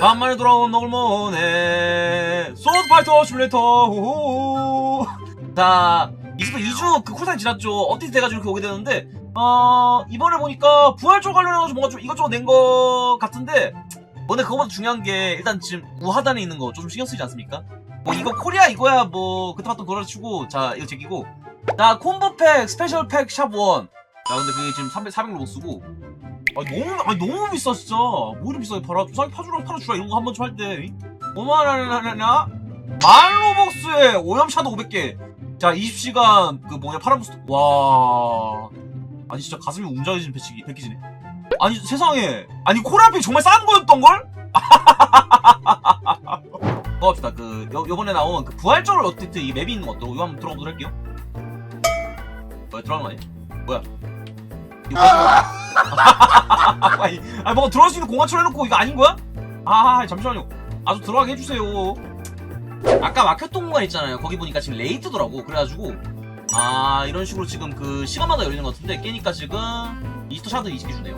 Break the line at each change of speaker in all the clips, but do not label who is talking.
간만에 돌아온 너굴모네 소드파이터 호호 자 이제도 2주 그 쿨타임 지났죠 업데이트 돼가지고 이렇게 오게 되는데 어 이번에 보니까 부활조 관련해가지고 뭔가 좀 이것저것 낸거 같은데 근데 그거보다 중요한 게 일단 지금 우하단에 있는 거 좀 신경 쓰이지 않습니까? 뭐 이거 코리아 이거야 뭐 그때 봤던 거라 치고 자 이거 제끼고 자 콤보팩 스페셜 팩 샵 1. 자 근데 그게 지금 300, 400로 못 쓰고 아니 너무 아니 너무 비싸 진짜. 뭐 이렇게 비싸게 팔아? 좀 싸게 파주라 팔아주라. 이런 거 한 번쯤 할때. 5만 원이나 만 로벅스에 오염샤도 500개. 자 20시간 그 뭐냐 파란부스 와. 아니 진짜 가슴이 웅장해진 패치기 패키지네. 아니 세상에. 아니 코리아팩 정말 싼 거였던걸? 어 합시다. 그 요, 요번에 나온 그 부활절 어택트 이 맵이 있는 것도 이거 한번 들어보도록 할게요. 뭐야 들어가는 거 아니야? 뭐야? 이거 아니, 아니 뭔가 들어갈 수 있는 공간처럼 해놓고 이거 아닌 거야? 아 잠시만요. 아주 들어가게 해주세요. 아까 막혔던 공간 있잖아요. 거기 보니까 지금 레이트더라고. 그래가지고. 아 이런 식으로 지금 그 시간마다 열리는 것 같은데 깨니까 지금 이스터 샤드 20개 주네요.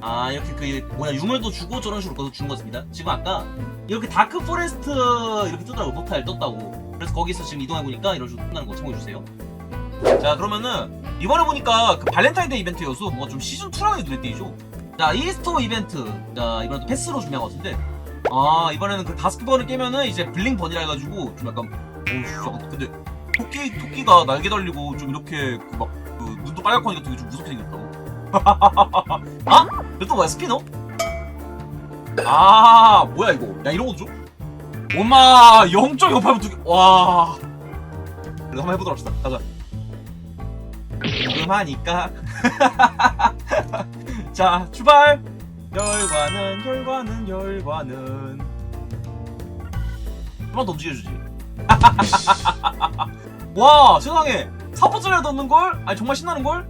아 이렇게 그 뭐냐 유물도 주고 저런 식으로 거기서 준 것입니다. 지금 아까 이렇게 다크 포레스트 이렇게 뜨더라고. 포탈 떴다고. 그래서 거기서 지금 이동해보니까 이런 식으로 끝나는 거 참고해주세요 자 그러면은 이번에 보니까 그 발렌타인데이 이벤트여서 뭔가 좀 시즌2라는 눈에 띄죠? 자 이스터 이벤트 자 이번에 또 패스로 준비한 것 같은데. 아 이번에는 그 다섯 번을 깨면은 이제 블링 번이라 해가지고 좀 약간 어우 잠깐 근데 토끼 토끼가 날개 달리고 좀 이렇게 그 막 그 눈도 빨갛고 하니까 되게 좀 무섭게 생겼다고. 아? 이거 뭐야 스피너? 아 뭐야 이거? 야 이런 것도 줘? 오마 0.58분 두개. 와. 그래도 한번 해보도록 합시다. 가자 궁금하니까 자 출발 열과는 열과는 열과는 한번 더 움직여주지 와 세상에 4포짜리 넣는 걸? 아니 정말 신나는 걸?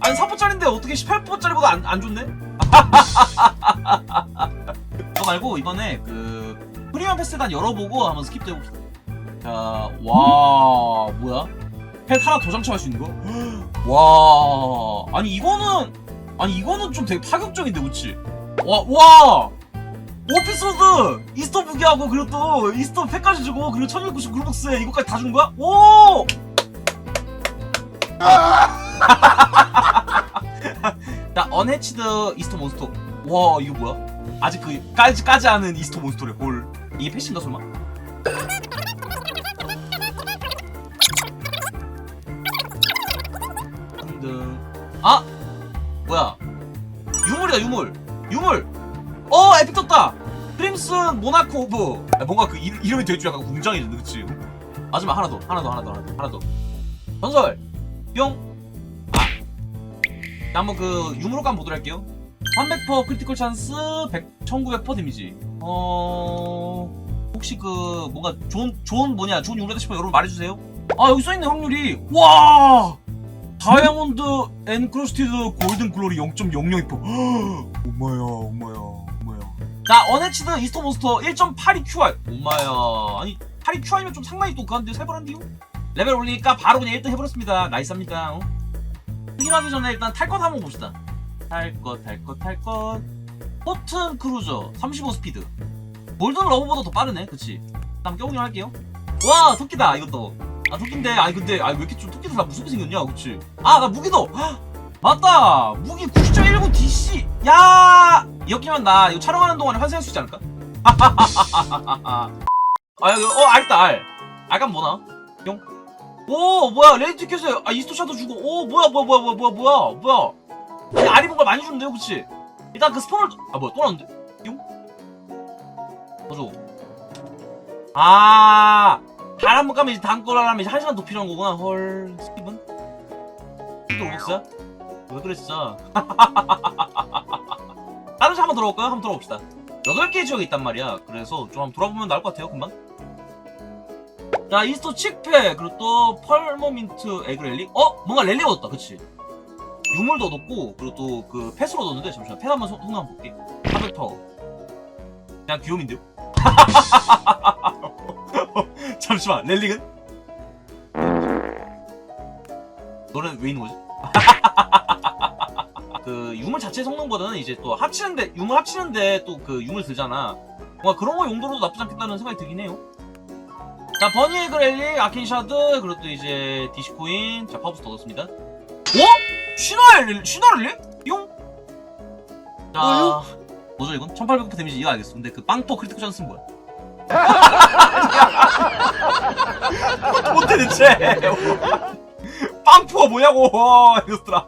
아니 4포짜리인데 어떻게 18포짜리보다 안, 안 좋네? 그거 말고 이번에 그 프리미엄 패스 단 열어보고 한번 스킵도 해봅시다 자와 뭐야? 펫 하나 더 장착할 수 있는 거? 와 아니 이거는 아니 이거는 좀 되게 파격적인데 그치? 와 와! 오피소드 이스터 무기하고 그리고 또 이스터 팩까지 주고 그리고 1690 그루벅스에 이거까지 다준 거야? 오! 자 언해치드 이스터 몬스터 와 이거 뭐야? 아직 그 까지 까지 않은 이스터 몬스터래 홀 이게 패신가 설마? 등등 아! 뭐야? 유물이다 유물. 유물! 어 에픽 떴다! 크림슨 모나코 오브. 아, 뭔가 그 이, 이름이 되게 좀 약간 웅장해졌네 그치? 마지막 하나 더 하나 더 하나 더 하나 더 하나 더. 전설! 뿅! 아. 자 한번 그 유물로 한번 보도록 할게요. 300% 크리티컬 찬스 100, 1900% 데미지. 어 혹시 그 뭔가 좋은 좋은 뭐냐? 좋은 유물이다 싶으면 여러분 말해주세요. 아 여기 써있네 확률이. 와 다이아몬드 엔크로스티드 골든 글로리 0.002% 엄마야 엄마야 엄마야. 자 어네치드 이스터 몬스터 1.82 QI 엄마야. 아니 82 QI면 좀 상당히 또 그한데 살벌한데요? 레벨 올리니까 바로 그냥 1등 해버렸습니다. 나이스합니다. 어? 승인하기 전에 일단 탈 것 한번 봅시다. 탈 것 탈 것 탈것. 포튼 크루저 35 스피드. 골든 러브보다 더 빠르네. 그치? 다음 껴보기로 할게요. 와 토끼다 이것도 아 토끼인데 아니 근데 아니 왜 이렇게 좀 토끼들 다 무섭게 생겼냐 그치 아나 무기도 헉, 맞다 무기 90.19 DC 야 이렇게면 나 이거 촬영하는 동안에 환생할 수 있지 않을까? 아 여기 어 알다 알 알감 뭐나? 용? 오 뭐야 레이트 켜서 아 이스토 샤도 주고 오 뭐야 뭐야 뭐야 뭐야 뭐야 뭐야 뭐야 아니 알이 뭔가 많이 주는데요 그치? 일단 그 스폰을 아 뭐야 또 나왔는데? 용? 뭐죠? 아 다른 번 가면 이제 다음 걸 하려면 이제 한 시간 더 필요한 거구나. 헐, 스티븐? 스티븐 로벅스야? 왜 진짜. 다른 시 한번 돌아볼까요? 한번 돌아봅시다. 8개 지역이 있단 말이야. 그래서 좀 한번 돌아보면 나을 것 같아요, 금방. 자, 이스터 칙패, 그리고 또 펄머민트 에그 랠리? 어? 뭔가 랠리 얻었다, 그치? 유물도 얻었고, 그리고 또 그 패스로 얻었는데, 잠시만, 패스 한번 손, 손 한번 볼게. 400파워. 그냥 귀요민데요? 잠시만 렐링은? 너는 왜 있는 거지? 그 유물 자체 성능보다는 이제 또 합치는데 유물 합치는데 또 그 유물 들잖아 뭔가 그런 거 용도로도 나쁘지 않겠다는 생각이 들긴 해요. 자, 버니에그 랠리, 아켄샤드, 그리고 또 이제 디시코인, 자, 파우스터 얻었습니다. 어? 신화랠리, 신화랠리? 용? 자? 뭐죠 이건? 1800% 데미지 이거 알겠어. 근데 그 빵또 크리티컬 찬스는 뭐야? 뭔데 대체? 빵푸가 뭐냐고 이것들아.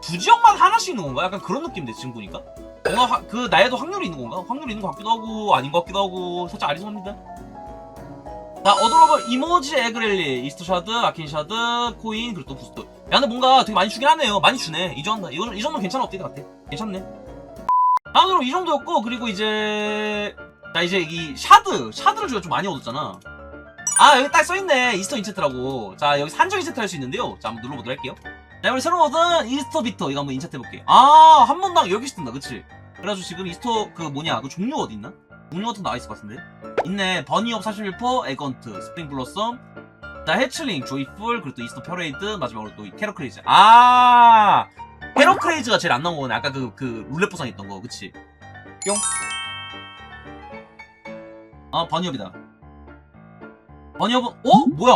두 지역만 하나씩 있는 건가? 약간 그런 느낌인데 지금 보니까. 뭔가 화- 그 나에도 확률이 있는 건가? 확률이 있는 것 같기도 하고 아닌 것 같기도 하고 살짝 아리송합니다. 자, 어드러블 이모지 에그렐리, 이스트샤드, 아킨샤드, 코인, 그리고 또 부스트. 야, 근데 뭔가 되게 많이 주긴 하네요. 많이 주네. 이 정도, 이이 정도 괜찮은 업데이트 같아. 괜찮네. 다음으로 이 정도였고, 그리고 이제, 자, 이제 이 샤드, 샤드를 저희가 좀 많이 얻었잖아. 아, 여기 딱 써있네. 이스터 인체트라고. 자, 여기 산정 인체트 할 수 있는데요. 자, 한번 눌러보도록 할게요. 자, 우리 새로 얻은 이스터 비터. 이거 한번 인체트 해볼게. 아, 한 번당 10개씩 뜬다. 그치? 그래가지고 지금 이스터, 그 뭐냐, 그 종류 어디 있나? 종류 같은 거 나와있을 것 같은데? 있네. 버니업 41%, 에건트, 스프링 블러썸, 자, 해칠링, 조이풀, 그리고 또 이스터 퍼레이드, 마지막으로 또 캐럿 크레이즈. 아! 캐럿 크레이즈가 제일 안 나온 거네. 아까 그, 그, 룰렛 보상 있던 거. 그치? 뿅. 아, 버니업이다. 버니업은, 어? 뭐야?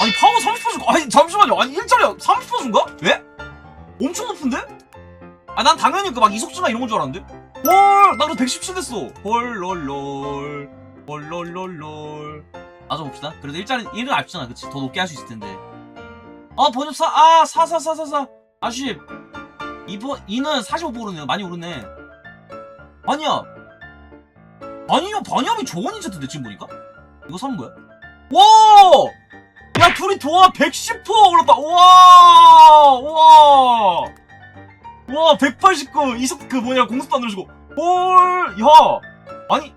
아니, 파워 30%준 거, 아니, 잠시만요. 아니, 1짜리 30%준 거? 왜? 엄청 높은데? 아, 난 당연히 그 막 이속주나 이런 건 줄 알았는데? 헐! 나 그래도 117 됐어. 헐롤롤. 헐롤롤롤. 맞아 봅시다. 그래도 일자리 1은 아쉽잖아. 그치? 더 높게 할 수 있을 텐데. 아, 번역사, 아, 444444. 아쉽. 2번, 2는 45% 오르네요. 많이 오르네. 아니야. 아니요, 번역이 좋은 인체트인데, 지금 보니까? 이거 사는 거야? 와! 야, 둘이 도화 110% 올랐다. 우와! 우와! 와, 189. 이속, 그 뭐냐, 공수도 안 누르시고. 헐! 야! 아니,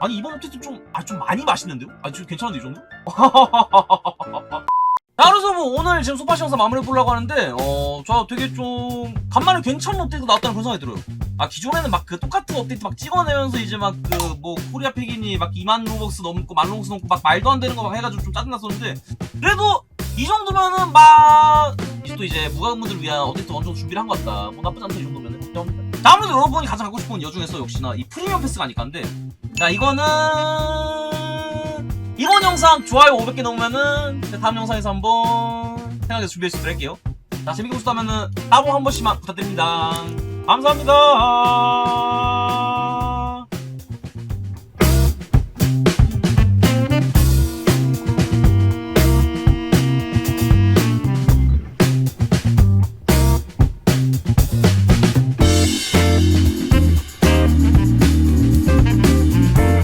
아니 이번 업데이트 좀, 아, 좀 많이 맛있는데요? 아, 좀 괜찮은데, 이 정도? 자, 그래서 뭐 오늘 지금 소파시 영상 마무리 해보려고 하는데, 어, 저 되게 좀, 간만에 괜찮은 업데이트 나왔다는 그런 생각이 들어요. 아, 기존에는 막 그 똑같은 업데이트 막 찍어내면서 이제 막 그 뭐 코리아 패긴이 막 2만 로벅스 넘고 만 로벅스 넘고 막 말도 안 되는 거 막 해가지고 좀 짜증났었는데, 그래도 이 정도면은 막, 또 이제 무과금분들 위한 업데이트 어느 정도 준비를 한 것 같다. 뭐 나쁘지 않다, 이 정도면은. 인정합니다. 자, 아무래도 여러분이 가장 갖고 싶은 여 중에서 역시나 이 프리미엄 패스가 아닐까인데, 자, 이거는, 이번 영상 좋아요 500개 넘으면은, 다음 영상에서 한번 생각해서 준비해 주도록 할게요. 자, 재밌게 보셨다면은, 따봉 한 번씩만 부탁드립니다. 감사합니다.